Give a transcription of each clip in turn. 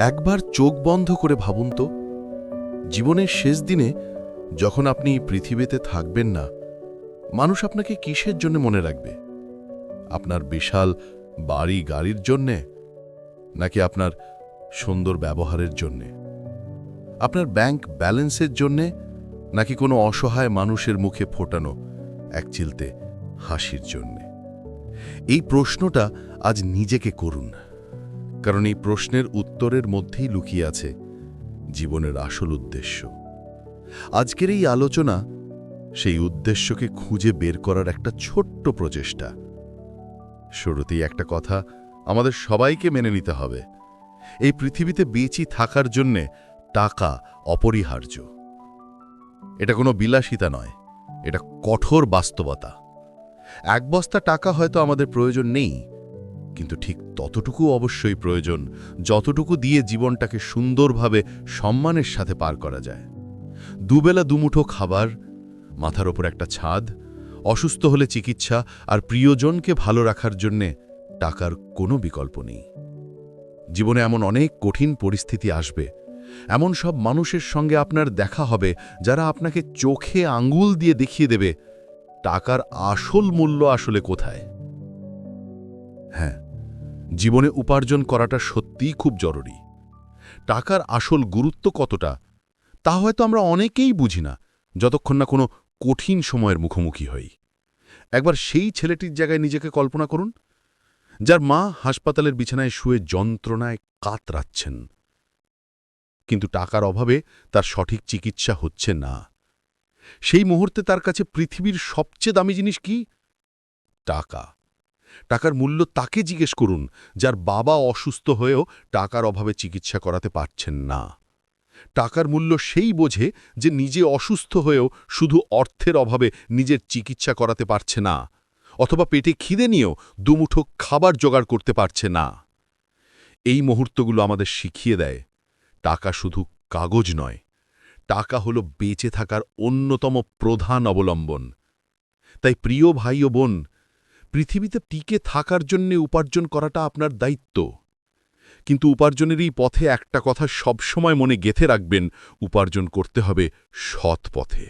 একবার চোখ বন্ধ করে ভাবুন তো। জীবনের শেষ দিনে যখন আপনি পৃথিবীতে থাকবেন না, মানুষ আপনাকে কিসের জন্য মনে রাখবে? আপনার বিশাল বাড়ি গাড়ির জন্যে, নাকি আপনার সুন্দর ব্যবহারের জন্যে? আপনার ব্যাংক ব্যালেন্সের জন্যে, নাকি কোনো অসহায় মানুষের মুখে ফোটানো এক চিলতে হাসির জন্যে? এই প্রশ্নটা আজ নিজেকে করুন। কারণ এই প্রশ্নের উত্তরের মধ্যেই লুকিয়ে আছে জীবনের আসল উদ্দেশ্য। আজকের এই আলোচনা সেই উদ্দেশ্যকে খুঁজে বের করার একটা ছোট্ট প্রচেষ্টা। শুরুতেই একটা কথা আমাদের সবাইকে মেনে নিতে হবে। এই পৃথিবীতে বেঁচে থাকার জন্যে টাকা অপরিহার্য। এটা কোনো বিলাসিতা নয়, এটা কঠোর বাস্তবতা। এক বস্তা টাকা হয়তো আমাদের প্রয়োজন নেই কিন্তু ঠিক ততটুকু অবশ্যই প্রয়োজন যতটুকু দিয়ে জীবনটাকে সুন্দরভাবে সম্মানের সাথে পার করা যায়। দুবেলা দুমুঠো খাবার, মাথার ওপর একটা ছাদ, অসুস্থ হলে চিকিৎসা আর প্রিয়জনকে ভালো রাখার জন্যে টাকার কোনো বিকল্প নেই। জীবনে এমন অনেক কঠিন পরিস্থিতি আসবে, এমন সব মানুষের সঙ্গে আপনার দেখা হবে যারা আপনাকে চোখে আঙ্গুল দিয়ে দেখিয়ে দেবে টাকার আসল মূল্য আসলে কোথায়। হ্যাঁ জীবনে উপার্জন করাটা সত্যিই খুব জরুরি। টাকার আসল গুরুত্ব কতটা, তা হয়তো আমরা অনেকেই বুঝি না, যতক্ষণ না কোনো কঠিন সময়ের মুখোমুখি হই। একবার সেই ছেলেটির জায়গায় নিজেকে কল্পনা করুন, যার মা হাসপাতালের বিছানায় শুয়ে যন্ত্রণায় কাতরাচ্ছেন। কিন্তু টাকার অভাবে তার সঠিক চিকিৎসা হচ্ছে না। সেই মুহূর্তে তার কাছে পৃথিবীর সবচেয়ে দামি জিনিস কি? টাকা। টাকার মূল্য তাকে জিজ্ঞেস করুন, যার বাবা অসুস্থ হয়েও টাকার অভাবে চিকিৎসা করাতে পারছেন না। টাকার মূল্য সেই বোঝে যে নিজে অসুস্থ হয়েও শুধু অর্থের অভাবে নিজের চিকিৎসা করাতে পারছে না, অথবা পেটে খিদে নিয়েও দুমুঠো খাবার জোগাড় করতে পারছে না। এই মুহূর্তগুলো আমাদের শিখিয়ে দেয়, টাকা শুধু কাগজ নয়, টাকা হলো বেঁচে থাকার অন্যতম প্রধান অবলম্বন। তাই প্রিয় ভাই ও বোন পৃথিবীতে টিকে থাকার জন্য উপার্জন করাটা আপনার দায়িত্ব। কিন্তু উপার্জনের এই পথে একটা কথা সবসময় মনে গেথে রাখবেন, উপার্জন করতে হবে সৎ পথে।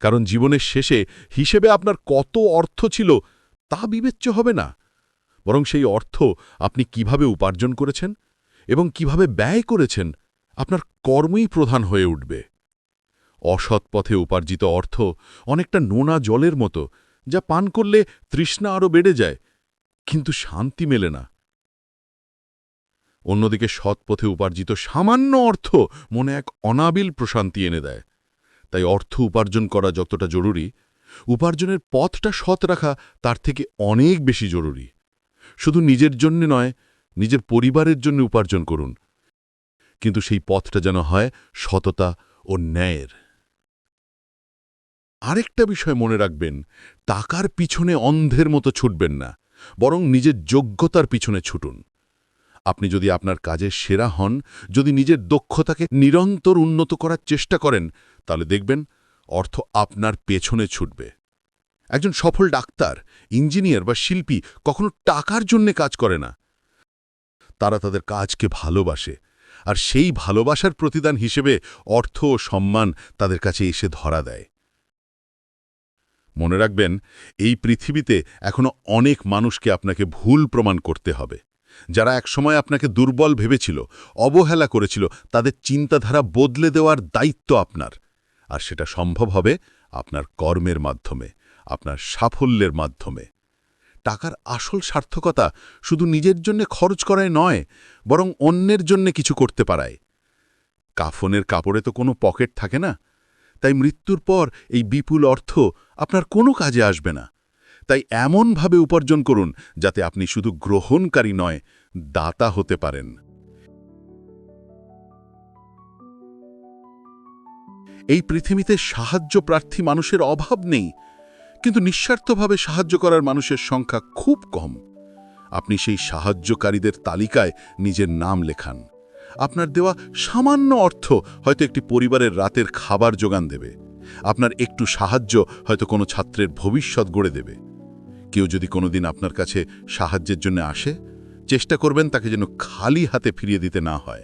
কারণ জীবনের শেষে হিসেবে আপনার কত অর্থ ছিল তা বিবেচ্য হবে না। বরং সেই অর্থ আপনি কীভাবে উপার্জন করেছেন এবং কীভাবে ব্যয় করেছেন, আপনার কর্মই প্রধান হয়ে উঠবে। অসৎ পথে উপার্জিত অর্থ অনেকটা নোনা জলের মতো যা পান করলে তৃষ্ণা আরও বেড়ে যায়, কিন্তু শান্তি মেলে না। অন্যদিকে সৎ পথে উপার্জিত সামান্য অর্থ মনে এক অনাবিল প্রশান্তি এনে দেয়। তাই অর্থ উপার্জন করা যতটা জরুরি, উপার্জনের পথটা সৎ রাখা তার থেকে অনেক বেশি জরুরি। শুধু নিজের জন্য নয়, নিজের পরিবারের জন্য উপার্জন করুন। কিন্তু সেই পথটা যেন হয় সততা ও ন্যায়ের। আরেকটা বিষয় মনে রাখবেন, টাকার পিছনে অন্ধের মতো ছুটবেন না, বরং নিজের যোগ্যতার পিছনে ছুটুন। আপনি যদি আপনার কাজে সেরা হন, যদি নিজের দক্ষতাকে নিরন্তর উন্নত করার চেষ্টা করেন, তাহলে দেখবেন অর্থ আপনার পেছনে ছুটবে। একজন সফল ডাক্তার, ইঞ্জিনিয়ার বা শিল্পী কখনো টাকার জন্যে কাজ করে না। তারা তাদের কাজকে ভালোবাসে, আর সেই ভালোবাসার প্রতিদান হিসেবে অর্থ ও সম্মান তাদের কাছে এসে ধরা দেয়। মনে রাখবেন, এই পৃথিবীতে এখনও অনেক মানুষকে আপনাকে ভুল প্রমাণ করতে হবে। যারা একসময় আপনাকে দুর্বল ভেবেছিল, অবহেলা করেছিল, তাদের চিন্তাধারা বদলে দেওয়ার দায়িত্ব আপনার। আর সেটা সম্ভব হবে আপনার কর্মের মাধ্যমে, আপনার সাফল্যের মাধ্যমে। টাকার আসল সার্থকতা শুধু নিজের জন্য খরচ করায় নয়, বরং অন্যের জন্য কিছু করতে পারায়। কাফনের কাপড়ে তো কোনো পকেট থাকে না। তাই মৃত্যুর পর এই বিপুল অর্থ আপনার কোনো কাজে আসবে না। তাই এমনভাবে উপার্জন করুন যাতে আপনি শুধু গ্রহণকারী নয়, দাতা হতে পারেন। এই পৃথিবীতে সাহায্য প্রার্থী মানুষের অভাব নেই, কিন্তু নিঃস্বার্থভাবে সাহায্য করার মানুষের সংখ্যা খুব কম। আপনি সেই সাহায্যকারীদের তালিকায় নিজের নাম লেখান। আপনার দেওয়া সামান্য অর্থ হয়তো একটি পরিবারের রাতের খাবার যোগান দেবে। আপনার একটু সাহায্য হয়তো কোনো ছাত্রের ভবিষ্যৎ গড়ে দেবে। কেউ যদি কোনোদিন আপনার কাছে সাহায্যের জন্য আসে, চেষ্টা করবেন তাকে যেন খালি হাতে ফিরিয়ে দিতে না হয়।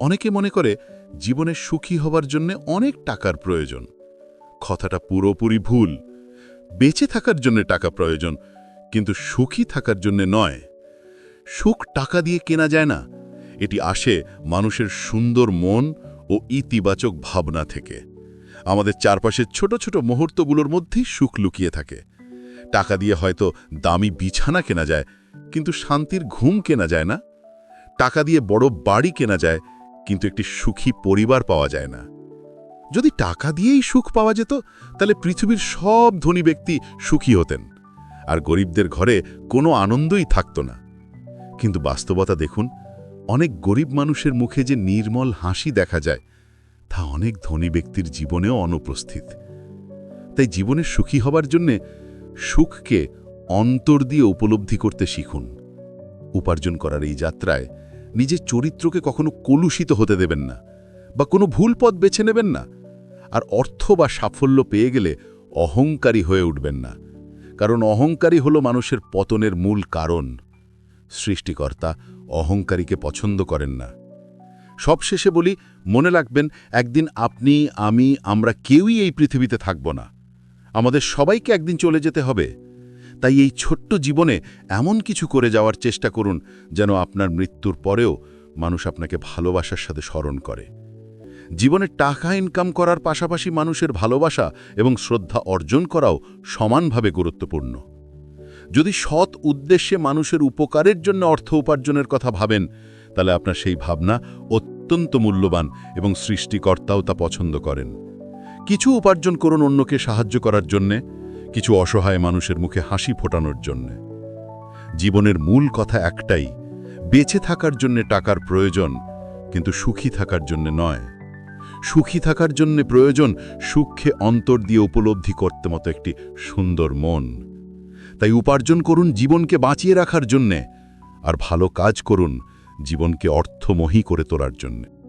অনেকে মনে করে জীবনে সুখী হবার জন্য অনেক টাকার প্রয়োজন। কথাটা পুরোপুরি ভুল। বেঁচে থাকার জন্য টাকা প্রয়োজন, কিন্তু সুখী থাকার জন্য নয়। সুখ টাকা দিয়ে কেনা যায় না। এটি আসে মানুষের সুন্দর মন ও ইতিবাচক ভাবনা থেকে। আমাদের চারপাশের ছোট ছোট মুহূর্তগুলোর মধ্যেই সুখ লুকিয়ে থাকে। টাকা দিয়ে হয়তো দামি বিছানা কেনা যায়, কিন্তু শান্তির ঘুম কেনা যায় না। টাকা দিয়ে বড় বাড়ি কেনা যায়, কিন্তু একটি সুখী পরিবার পাওয়া যায় না। যদি টাকা দিয়েই সুখ পাওয়া যেত, তাহলে পৃথিবীর সব ধনী ব্যক্তি সুখী হতেন, আর গরিবদের ঘরে কোনো আনন্দই থাকত না। কিন্তু বাস্তবতা দেখুন অনেক গরিব মানুষের মুখে যে নির্মল হাসি দেখা যায়, তা অনেক ধনী ব্যক্তির জীবনেও অনুপস্থিত। তাই জীবনে সুখী হবার জন্যে সুখকে অন্তর দিয়ে উপলব্ধি করতে শিখুন। উপার্জন করার এই যাত্রায় নিজের চরিত্রকে কখনো কলুষিত হতে দেবেন না বা কোনো ভুল পথ বেছে নেবেন না। আর অর্থ বা সাফল্য পেয়ে গেলে অহংকারী হয়ে উঠবেন না। কারণ অহংকারী হলো মানুষের পতনের মূল কারণ। সৃষ্টিকর্তা অহংকারীকে পছন্দ করেন না। সবশেষে বলি, মনে রাখবেন, একদিন আপনি, আমি, আমরা কেউই এই পৃথিবীতে থাকব না। আমাদের সবাইকে একদিন চলে যেতে হবে। তাই এই ছোট্ট জীবনে এমন কিছু করে যাওয়ার চেষ্টা করুন, যেন আপনার মৃত্যুর পরেও মানুষ আপনাকে ভালোবাসার সাথে স্মরণ করে। জীবনে টাকা ইনকাম করার পাশাপাশি মানুষের ভালোবাসা এবং শ্রদ্ধা অর্জন করাও সমানভাবে গুরুত্বপূর্ণ। যদি সৎ উদ্দেশ্যে মানুষের উপকারের জন্য অর্থ উপার্জনের কথা ভাবেন, তাহলে আপনার সেই ভাবনা অত্যন্ত মূল্যবান এবং সৃষ্টিকর্তাও তা পছন্দ করেন। কিছু উপার্জন করুন অন্যকে সাহায্য করার জন্যে, কিছু অসহায় মানুষের মুখে হাসি ফোটানোর জন্যে। জীবনের মূল কথা একটাই, বেঁচে থাকার জন্য টাকার প্রয়োজন, কিন্তু সুখী থাকার জন্য নয়। সুখী থাকার জন্য প্রয়োজন সুখে অন্তর দিয়ে উপলব্ধি করতে মতো একটি সুন্দর মন। তাই উপার্জন করুন জীবনকে বাঁচিয়ে রাখার জন্যে, আর ভালো কাজ করুন জীবনকে অর্থমহী করে তোলার জন্যে।